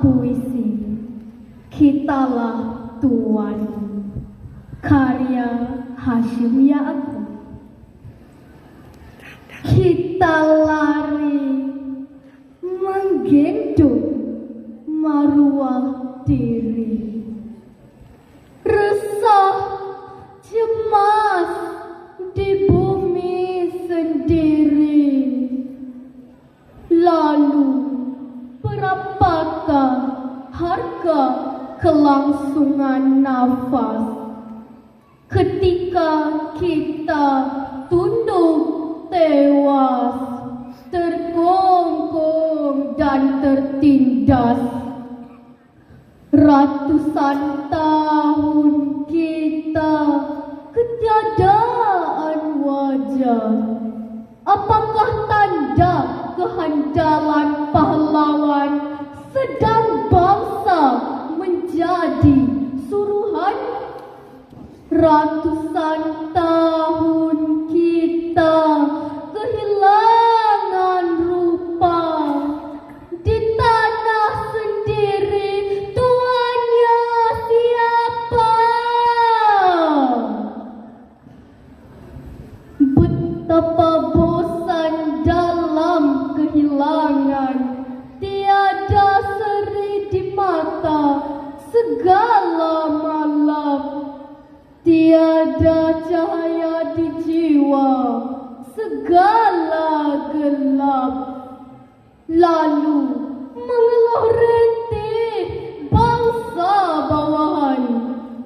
puisi. Kitalah Tuan Karya Hashim Yaakob. Kita lari menggendong maruah diri harga kelangsungan nafas. Ketika kita tunduk tewas terkongkong dan tertindas. Ratusan tahun kita ketiadaan wajah. Apakah tanda kehandalan pahlawan sedang bangsa menjadi suruhan ratusan tahun segala gelap. Lalu mengeluh rentih bangsa bawahan.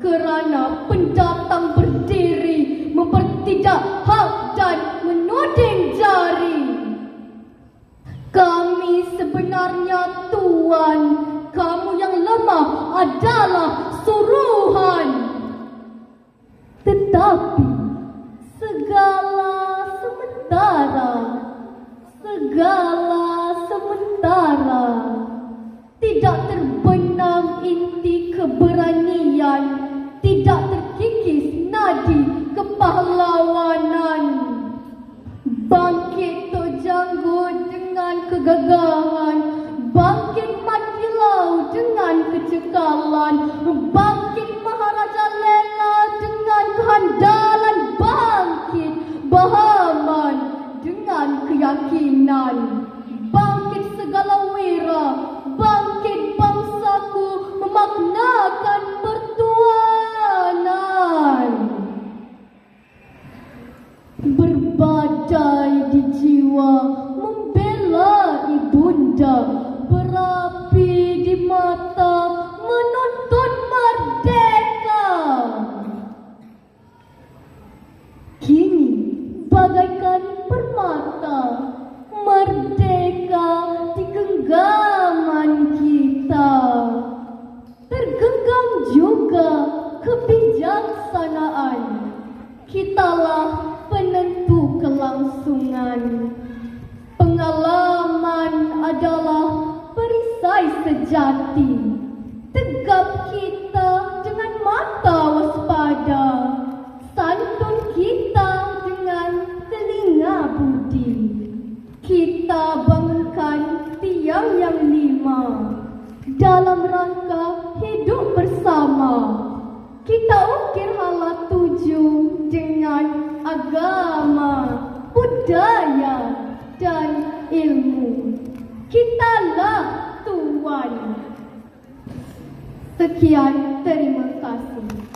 Kerana pendatang berdiri mempertidak hak dan menuding jari. Kami sebenarnya tuan. Kamu yang lemah adalah suruhan. Tetapi segala sementara. Tidak terbenam inti keberanian. Tidak terkikis nadi kepahlawanan. Bangkit tojanggut dengan kegagahan keyakinan bangkit segala wira. Bangkit bangsaku memaknakan pertuanan. Berbadai di jiwa kebijaksanaan. Kitalah penentu kelangsungan. Pengalaman adalah perisai sejati. Tegap kita dengan mata waspada. Santun kita dengan telinga budi. Kita bangunkan tiang yang lima dalam rangka hidup bersama kita ukir hala tujuh dengan agama, budaya dan ilmu. Kitalah Tuhan. Sekian, terima kasih.